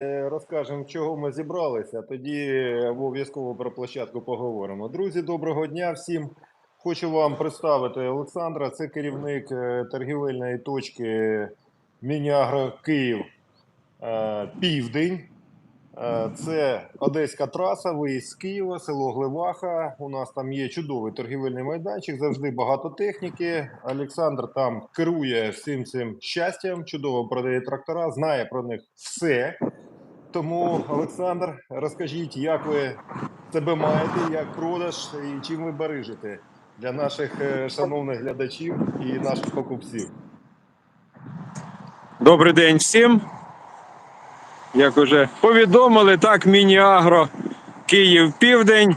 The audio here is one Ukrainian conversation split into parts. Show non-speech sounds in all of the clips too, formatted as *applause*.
розкажемо, чого ми зібралися, тоді обов'язково про площадку поговоримо. Друзі, доброго дня всім. Хочу вам представити Олександра. Це керівник е, торгівельної точки Мінягро Київ е, Південь. Е, Це Одеська траса, виїзд з Києва, село Гливаха. У нас там є чудовий торгівельний майданчик, завжди багато техніки. Олександр там керує всім цим щастям, чудово продає трактора, знає про них все. Тому, Олександр, розкажіть, як ви себе маєте, як продаж і чим ви барижите для наших е, шановних глядачів і наших покупців. Добрий день всім. Як уже повідомили, так, міні-агро Київ Південь,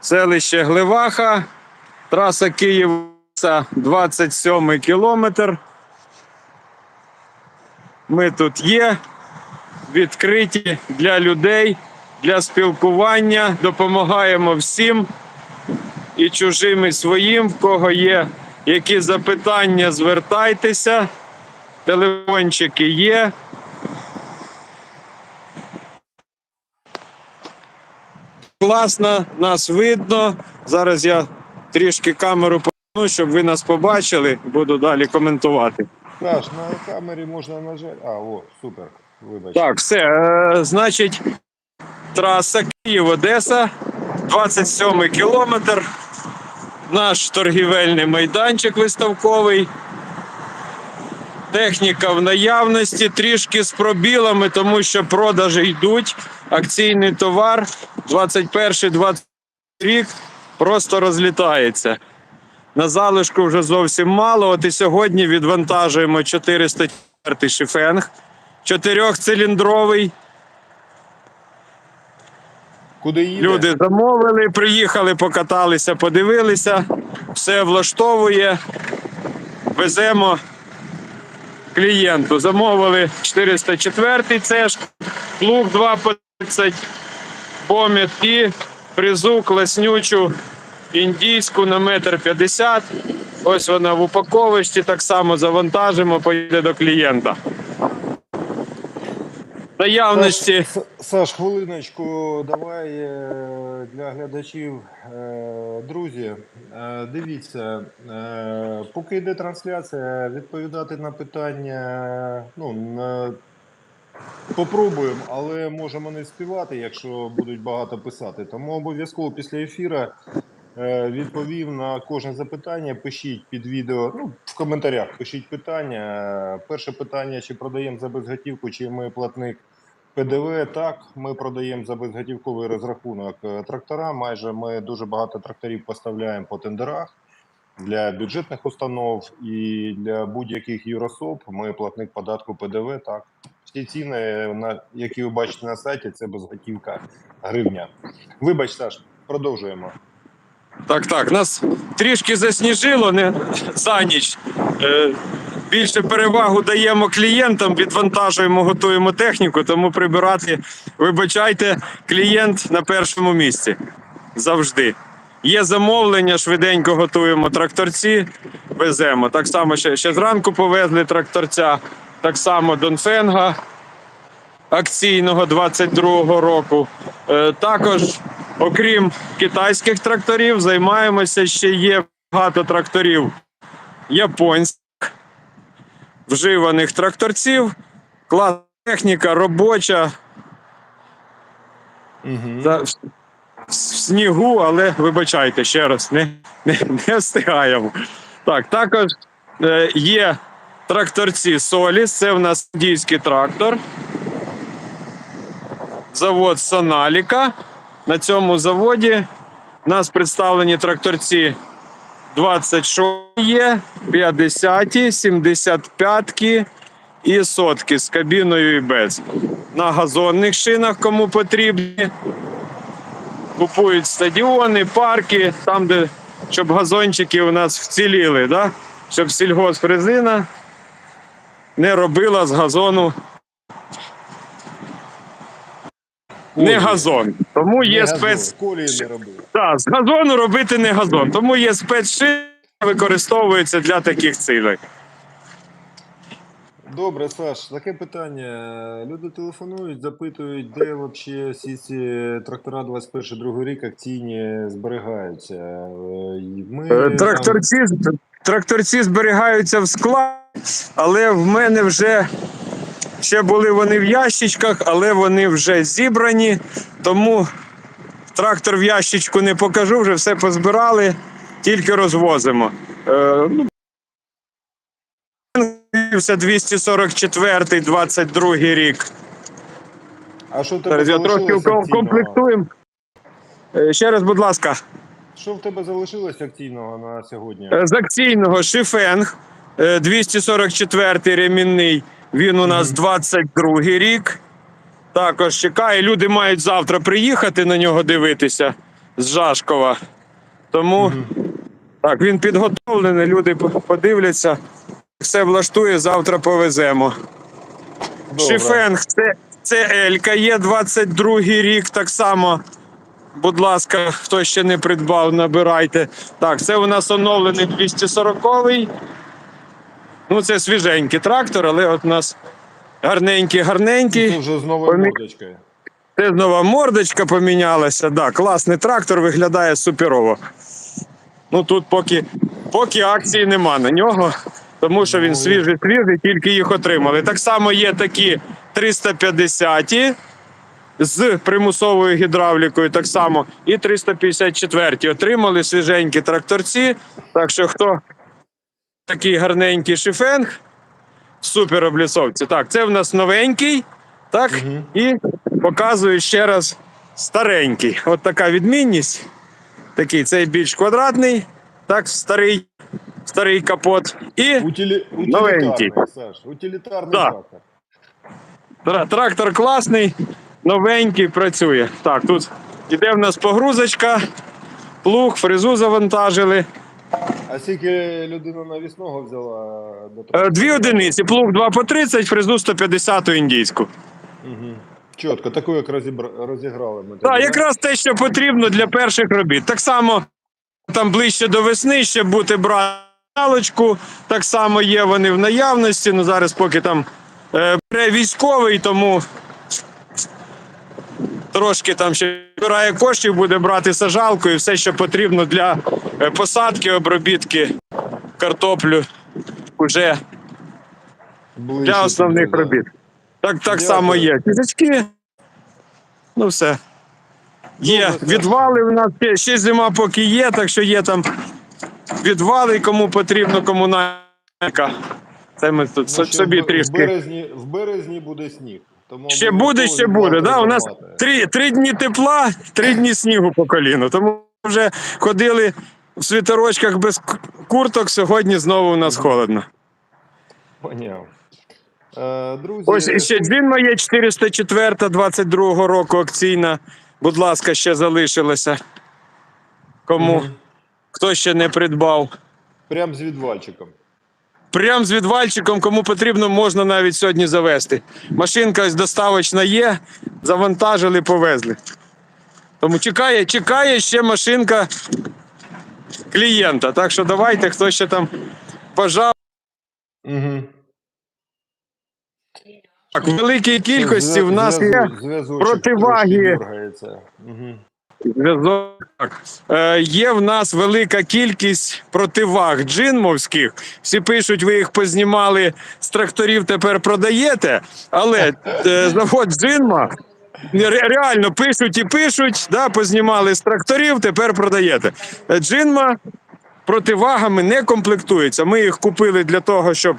селище Гливаха, траса Київ 27 кілометр. Ми тут є, відкриті для людей, для спілкування, допомагаємо всім і чужим, і своїм. В кого є які запитання, звертайтеся. Телефончики є. Класно, нас видно. Зараз я трішки камеру поверну, щоб ви нас побачили. Буду далі коментувати. Саш, на камері можна нажати. А, о, супер. Вибачте. Так, все. Е, значить, траса Київ-Одеса, 27 кілометр. Наш торгівельний майданчик виставковий. Техніка в наявності, трішки з пробілами, тому що продажі йдуть. Акційний товар 21-20 рік просто розлітається. На залишку вже зовсім мало. От і сьогодні відвантажуємо 404 шифенг, чотирьохциліндровий. Куди їде? Люди замовили, приїхали, покаталися, подивилися, все влаштовує. Веземо клієнту. Замовили 404 цеш, плуг 2 по 30, поміт і призу класнючу індійську на метр 50. Ось вона в упаковочці, так само завантажимо, поїде до клієнта. Наявності. Саш, Саш, хвилиночку, давай е, для глядачів. Е, Друзі, е, дивіться, поки йде трансляція, відповідати на питання. Ну, на... попробуємо, але можемо не співати, якщо будуть багато писати. Тому обов'язково після ефіру е, відповім на кожне запитання. Пишіть під відео, ну, в коментарях пишіть питання. Перше питання: чи продаємо за безготівку, чи ми платник ПДВ. Так, ми продаємо за безготівковий розрахунок е, трактора. Майже ми дуже багато тракторів поставляємо по тендерах для бюджетних установ і для будь-яких юрособ. Ми платник податку ПДВ. Так, всі ціни, на які ви бачите на сайті, це безготівка гривня. Вибач, Саш, продовжуємо. Так, так, нас трішки засніжило не за ніч. Е, більше перевагу даємо клієнтам, відвантажуємо, готуємо техніку, тому прибирати, вибачайте, клієнт на першому місці. Завжди. Є замовлення, швиденько готуємо тракторці, веземо. Так само ще, ще зранку повезли тракторця, так само Донфенга акційного 22-го року. Е, також, окрім китайських тракторів, займаємося ще є багато тракторів японських, вживаних тракторців, класна техніка робоча, Угу. в, снігу, але вибачайте ще раз, не, не, не встигаємо. Так, також е, є тракторці Соліс, це в нас індійський трактор. Завод Соналіка. На цьому заводі у нас представлені тракторці 26 є, 50, 75 і сотки з кабіною і без. На газонних шинах, кому потрібні. Купують стадіони, парки, там, де щоб газончики у нас вціліли, да? щоб сільгосфрезина не робила з газону не газон. Тому є спец. Так, з газону робити не газон. Тому є спецшини, використовуються для таких цілей. Добре, Саш, таке питання. Люди телефонують, запитують, де взагалі всі ці трактора 21-22 рік акційні зберігаються. Е, Ми Е, там- Тракторці, тракторці зберігаються в склад, але в мене вже ще були вони в ящичках, але вони вже зібрані. Тому трактор в ящичку не покажу, вже все позбирали, тільки розвозимо. Е, ну, 244 22 рік. А що в тебе Зараз я трохи акційного? комплектуємо. Е, Ще раз, будь ласка. Що в тебе залишилось акційного на сьогодні? Е, З акційного Шифенг е, 244 ремінний. Він у нас 22 й рік. Також чекає. Люди мають завтра приїхати на нього дивитися з Жашкова. Тому так, він підготовлений. Люди подивляться. Все влаштує, завтра повеземо. Добре. Шифенг це, це Елька є 22 рік. Так само. Будь ласка, хто ще не придбав, набирайте. Так, це у нас оновлений 240-й. Ну, це свіженький трактор, але от у нас гарненький, гарненький. Це вже з новою Помі- мордочкою. Це нова мордочка помінялася. Да, класний трактор виглядає суперово. Ну тут поки, поки акції нема на нього, тому що він Ну, свіжий, свіжий, тільки їх отримали. Так само є такі 350 з примусовою гідравлікою, так само, і 354-ті отримали свіженькі тракторці. Так що хто такий гарненький шифенг, супер облісовці. Так, це в нас новенький. Так, Мгм. і показую ще раз старенький. От така відмінність. Такий цей більш квадратний, так, старий, старий капот. І Утилі... Новенький. Утилітарний, Саш. Утилітарний Да. трактор. тра- трактор класний, новенький, працює. Так, тут іде в нас погрузочка, плуг, фрезу завантажили. А скільки людина навісного взяла до Е, трактора? Дві одиниці, плуг 2 по 30, фрезу 150 індійську. Угу. Чітко, таку як розіграли ми. Так, якраз те, що потрібно для перших робіт. Так само там ближче до весни ще бути бралочку. Так само є вони в наявності. Ну зараз поки там е, військовий, тому трошки там ще збирає коштів, буде брати сажалку і все, що потрібно для е, посадки, обробітки картоплю вже для основних робіт. Так, так само є. Кізочки. Ну все. Є відвали у нас ще, ще зима поки є, так що є там відвали, кому потрібно, комуналька. Це ми тут Ну, собі в, В трішки. березні, в березні буде сніг. Тому Ще буде, ще буде. Да? У нас три, три дні тепла, три дні снігу по коліну. Тому вже ходили в світорочках без курток. Сьогодні знову у нас холодно. Поняв. Е, друзі, Ось ще дзвін моє 404 22 року акційна. Будь ласка, ще залишилося. Кому хто ще не придбав. прям з відвальчиком. Прям з відвальчиком, кому потрібно, можна навіть сьогодні завести. Машинка ось доставочна є, завантажили, повезли. Тому чекає, чекає ще машинка клієнта. Так що давайте, хто ще там бажав. Угу. Так, в великій кількості в нас є. противаги. Угу. Зв'язок. Е, є в нас велика кількість противаг джинмовських. Всі пишуть, ви їх познімали з тракторів, тепер продаєте. Але е, завод джинма реально пишуть і пишуть, да, познімали з тракторів, тепер продаєте. Е, Джинма противагами не комплектується. Ми їх купили для того, щоб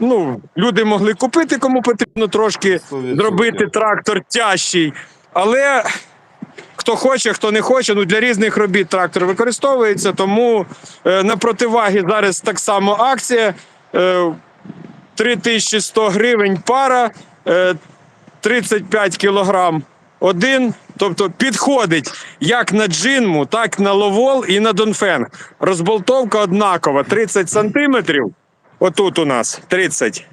ну, люди могли купити, кому потрібно трошки зробити трактор тяжчий. Але хто хоче, хто не хоче. Ну для різних робіт трактор використовується. Тому е, на противаги зараз так само акція. Е, 3100 гривень пара, е, 35 кілограм один. Тобто підходить як на джинму, так на ловол і на донфен. Розболтовка однакова 30 сантиметрів. Отут у нас 30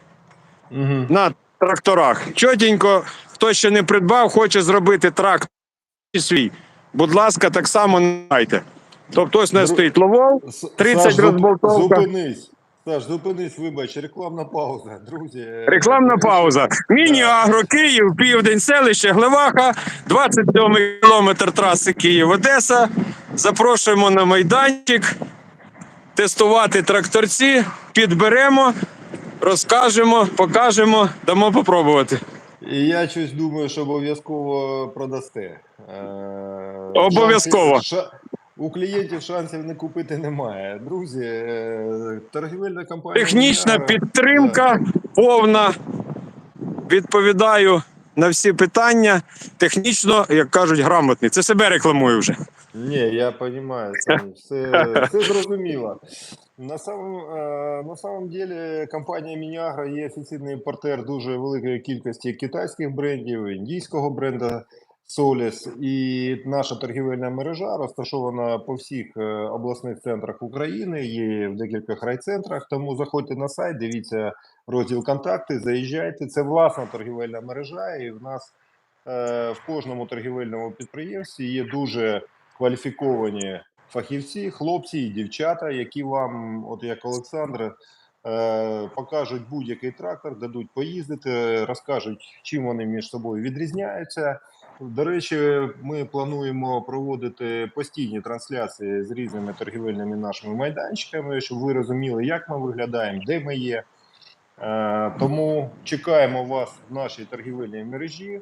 Угу. на тракторах. Чотенько, хто ще не придбав, хоче зробити трактор свій. Будь ласка, так само не найте. Тобто ось у нас Дру- стоїть ловол, 30 розболтовка. Зупинись. Саш, зупинись, вибач, рекламна пауза, друзі. Рекламна пауза. Міні-агро Київ, південь, селище Глеваха, 27 кілометр траси Київ-Одеса. Запрошуємо на майданчик тестувати тракторці, підберемо, розкажемо, покажемо, дамо попробувати. І я щось думаю, що обов'язково продасте. Е, Обов'язково. У клієнтів шансів не купити немає. Друзі, е, торгівельна компанія. Технічна підтримка повна. Відповідаю на всі питання. Технічно, як кажуть, грамотний. Це себе рекламую вже. Ні, я розумію, це все *laughs* зрозуміло. На самом, е, на самом деле компанія Мініагра є офіційний імпортер дуже великої кількості китайських брендів, індійського бренда Solis. І наша торгівельна мережа розташована по всіх е, обласних центрах України, є в декількох райцентрах. Тому заходьте на сайт, дивіться розділ контакти, заїжджайте. Це власна торгівельна мережа, і в нас е, в кожному торгівельному підприємстві є дуже кваліфіковані фахівці, хлопці і дівчата, які вам, от як Олександр, е, покажуть будь-який трактор, дадуть поїздити, розкажуть, чим вони між собою відрізняються. До речі, ми плануємо проводити постійні трансляції з різними торгівельними нашими майданчиками, щоб ви розуміли, як ми виглядаємо, де ми є. Е, Тому чекаємо вас в нашій торгівельній мережі.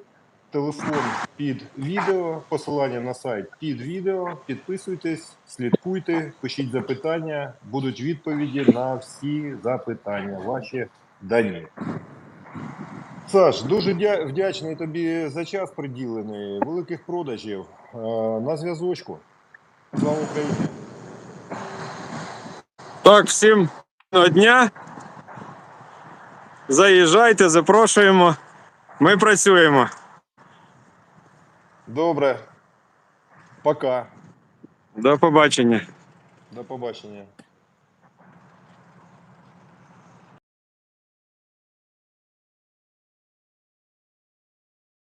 Телефон під відео, посилання на сайт під відео. Підписуйтесь, слідкуйте, пишіть запитання. Будуть відповіді на всі запитання. Ваші дані. Саш, дуже вдячний тобі за час приділений. Великих продажів. Е, На зв'язочку. Слава Україні! Так, всім дня. Заїжджайте, запрошуємо. Ми працюємо. Добре. Пока. До побачення. До побачення.